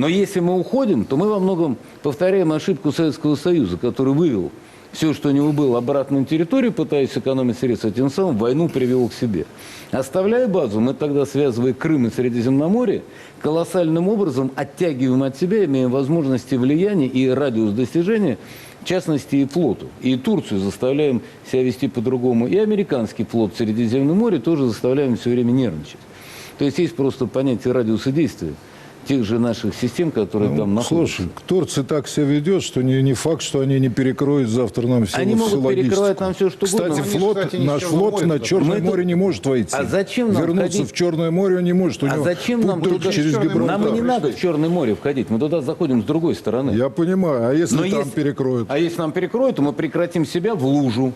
Но если мы уходим, то мы во многом повторяем ошибку Советского Союза, который вывел все, что у него было, обратно на территорию, пытаясь сэкономить средства, тем самым войну привел к себе. Оставляя базу, мы тогда, связывая Крым и Средиземноморье, колоссальным образом оттягиваем от себя, имея возможности влияния и радиус достижения, в частности, и флоту. И Турцию заставляем себя вести по-другому. И американский флот в Средиземном море тоже заставляем все время нервничать. То есть есть просто понятие радиуса действия тех же наших систем, которые там находятся. Ну, Слушай, Турция так себя ведет, что не, не факт, что они не перекроют завтра нам все Они могут перекрывать нам всё, что Кстати, угодно. Они, флот, кстати, наш флот море на. Черное Мы тут- море не может войти. А зачем нам Вернуться ходить? в Черное море он не может. У А него зачем нам туда через? Гибралтар. Нам и не надо в Черное море входить, мы туда заходим с другой стороны. Я понимаю. А если Но там если- перекроют? А если нам перекроют, то мы прекратим себя в лужу.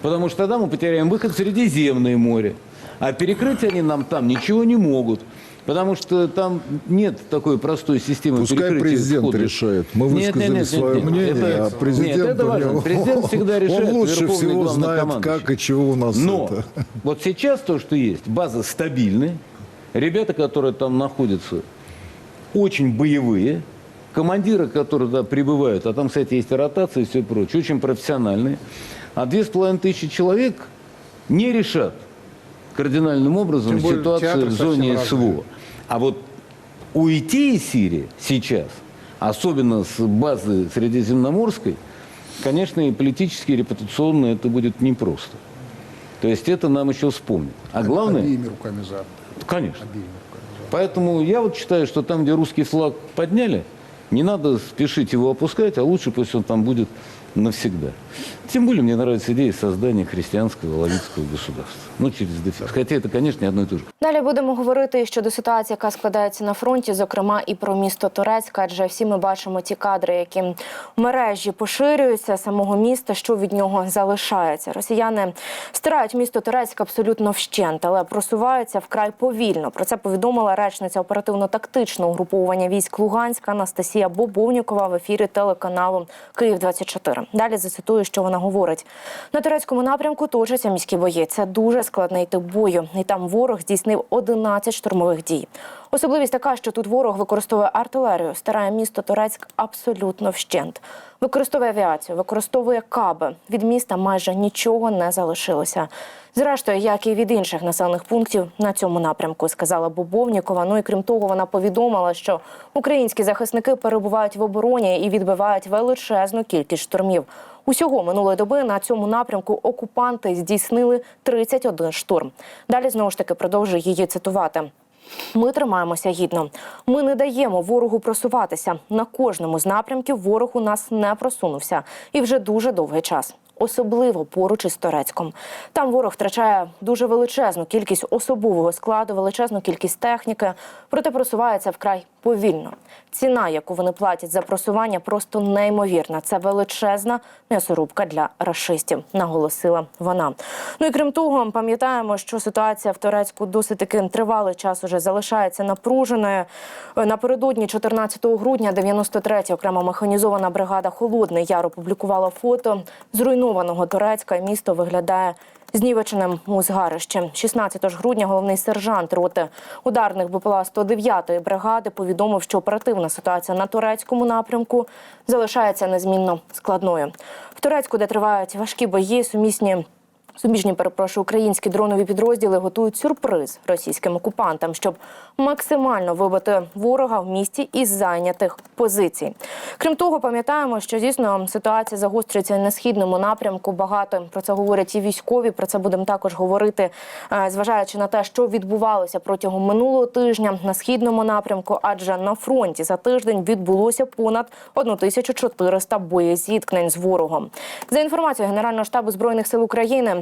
Потому что тогда мы потеряем выход в Средиземное море. А перекрыть они нам там ничего не могут. Потому что там нет такой простой системы Пускай президент входа. решает. Мы Нет, высказали нет, нет, свое нет, мнение, Это- а президент, Нет, это важно. него- Президент всегда решает. Он лучше всего знает, как и чего у нас Но это. вот сейчас то, что есть, база стабильная, ребята, которые там находятся, очень боевые, командиры, которые туда прибывают, а там, кстати, есть и ротация и все прочее, очень профессиональные, а две с половиной тысячи человек не решат кардинальным образом Тем ситуацию в зоне разные. СВО. А вот уйти из Сирии сейчас, особенно с базы Средиземноморской, конечно, и политически, и репутационно это будет непросто. То есть это нам еще вспомнить. А главное, Обеими руками за. конечно. Обеими руками за. Поэтому я вот считаю, что там, где русский флаг подняли, не надо спешить его опускать, а лучше пусть он там будет навсегда. Тем более мне нравится идея создания христианского лавитского государства. Ну, через дефис. Хотя это, конечно, не одно и то же. Далі будемо говорити щодо ситуації, яка складається на фронті, зокрема і про місто Турецьк, адже всі ми бачимо ті кадри, які в мережі поширюються самого міста, що від нього залишається. Росіяни стирають місто Турецьк абсолютно вщент, але просуваються вкрай повільно. Про це повідомила речниця оперативно-тактичного угруповування військ Луганська Анастасія Бобовнікова в ефірі телеканалу Київ 24 Далі зацитую, що вона говорить: на турецькому напрямку точаться міські бої. Це дуже складний тип бою, і там ворог здійснив 11 штурмових дій. Особливість така, що тут ворог використовує артилерію, старає місто Турецьк абсолютно вщент. Використовує авіацію, використовує каби. Від міста майже нічого не залишилося. Зрештою, як і від інших населених пунктів на цьому напрямку, сказала Бобовнікова. Ну і крім того, вона повідомила, що українські захисники перебувають в обороні і відбивають величезну кількість штурмів. Усього минулої доби на цьому напрямку окупанти здійснили 31 штурм. Далі знову ж таки продовжую її цитувати. Ми тримаємося гідно. Ми не даємо ворогу просуватися. На кожному з напрямків ворог у нас не просунувся і вже дуже довгий час. Особливо поруч із Торецьком. Там ворог втрачає дуже величезну кількість особового складу, величезну кількість техніки, проте просувається вкрай повільно. Ціна, яку вони платять за просування, просто неймовірна. Це величезна м'ясорубка для рашистів, наголосила вона. Ну і крім того, пам'ятаємо, що ситуація в Турецьку досить таки тривалий час уже залишається напруженою. Напередодні 14 грудня 93-я окрема механізована бригада Холодний Яр опублікувала фото зруйнованого Турецька. і Місто виглядає знівеченим у згарищі. 16 ж грудня головний сержант роти ударних БПЛА 109-ї бригади повідомив, що оперативна ситуація на турецькому напрямку залишається незмінно складною. В Турецьку, де тривають важкі бої, сумісні. Суміжні, перепрошую, українські дронові підрозділи готують сюрприз російським окупантам, щоб максимально вибити ворога в місті із зайнятих позицій. Крім того, пам'ятаємо, що дійсно ситуація загострюється на східному напрямку. Багато про це говорять і військові. Про це будемо також говорити, е, зважаючи на те, що відбувалося протягом минулого тижня на східному напрямку, адже на фронті за тиждень відбулося понад 1400 боєзіткнень з ворогом. За інформацією Генерального штабу збройних сил України.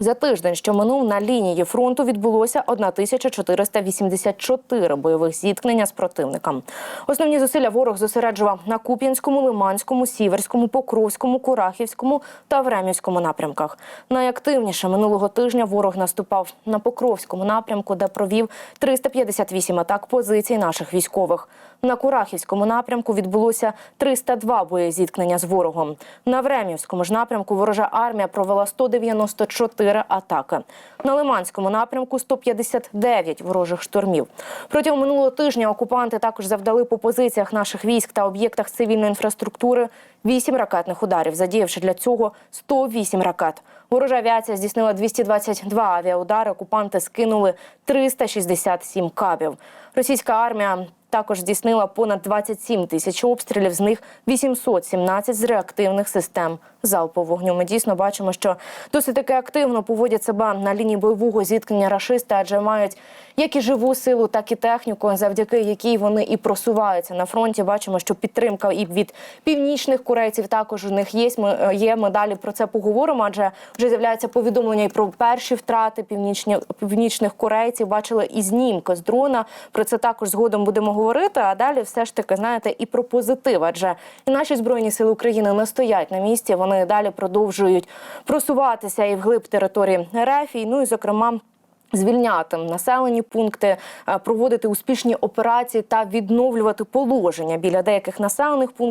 За тиждень, що минув на лінії фронту, відбулося 1484 бойових зіткнення з противником. Основні зусилля ворог зосереджував на Куп'янському, Лиманському, Сіверському, Покровському, Курахівському та Времівському напрямках. Найактивніше минулого тижня ворог наступав на Покровському напрямку, де провів 358 атак позицій наших військових. На Курахівському напрямку відбулося 302 боєзіткнення з ворогом. На Времівському ж напрямку ворожа армія провела 194 104 атаки. На Лиманському напрямку 159 ворожих штурмів. Протягом минулого тижня окупанти також завдали по позиціях наших військ та об'єктах цивільної інфраструктури 8 ракетних ударів, задіявши для цього 108 ракет. Ворожа авіація здійснила 222 авіаудари. Окупанти скинули 367 кабів. Російська армія також здійснила понад 27 тисяч обстрілів, з них 817 з реактивних систем залпового вогню. Ми дійсно бачимо, що досить таки активно поводять себе на лінії бойового зіткнення рашисти, адже мають як і живу силу, так і техніку, завдяки якій вони і просуваються на фронті. Бачимо, що підтримка і від північних корейців також у них є. Ми е, є. Ми далі про це поговоримо. Адже вже з'являється повідомлення і про перші втрати північні, північних корейців. Бачили і знімки з дрона. Про це також згодом будемо говорити. А далі все ж таки знаєте і про позитив. Адже і наші збройні сили України не стоять на місці. Вони далі продовжують просуватися і вглиб території РФ. Ну і зокрема. Звільняти населені пункти, е, проводити успішні операції та відновлювати положення біля деяких населених пунктів.